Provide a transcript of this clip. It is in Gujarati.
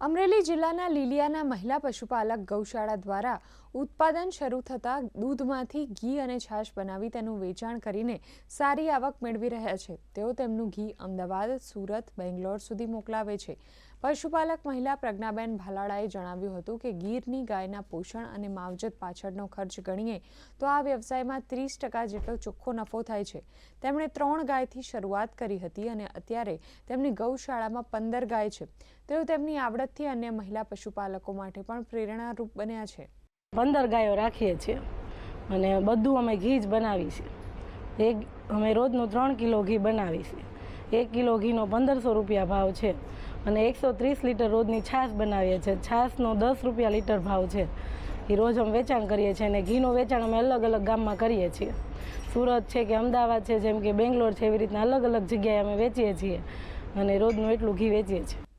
અમરેલી જિલ્લાના લીલિયાના મહિલા પશુપાલક ગૌશાળા દ્વારા ઉત્પાદન શરૂ થતાં દૂધમાંથી ઘી અને છાશ બનાવી તેનું વેચાણ કરીને સારી આવક મેળવી રહ્યા છે. તેઓ તેમનું ઘી અમદાવાદ, સુરત, બેંગ્લોર સુધી મોકલાવે છે. પશુપાલક મહિલા પ્રજ્ઞાબેન ભાલાળાએ જણાવ્યું હતું કે ગીરની ગાયના પોષણ અને માવજત પાછળનો ખર્ચ ગણીએ તો આ વ્યવસાયમાં ત્રીસ ટકા જેટલો ચોખ્ખો નફો થાય છે. તેમણે ત્રણ ગાયથી શરૂઆત કરી હતી અને અત્યારે તેમની ગૌશાળામાં પંદર ગાય છે. તેઓ તેમની આવડતથી અન્ય મહિલા પશુપાલકો માટે પણ પ્રેરણારૂપ બન્યા છે. પંદર ગાયો રાખીએ છીએ અને બધું અમે ઘી જ બનાવી છે એક અમે રોજનું ત્રણ કિલો ઘી બનાવી છે એક કિલો ઘીનો પંદરસો રૂપિયા ભાવ છે અને એકસો ત્રીસ લીટર રોજની છાશ બનાવીએ છીએ. છાશનો દસ રૂપિયા લીટર ભાવ છે. એ રોજ અમે વેચાણ કરીએ છીએ અને ઘીનું વેચાણ અમે અલગ અલગ ગામમાં કરીએ છીએ. સુરત છે કે અમદાવાદ છે, જેમ કે બેંગ્લોર છે, એવી રીતના અલગ અલગ જગ્યાએ અમે વેચીએ છીએ અને રોજનું એટલું ઘી વેચીએ છીએ.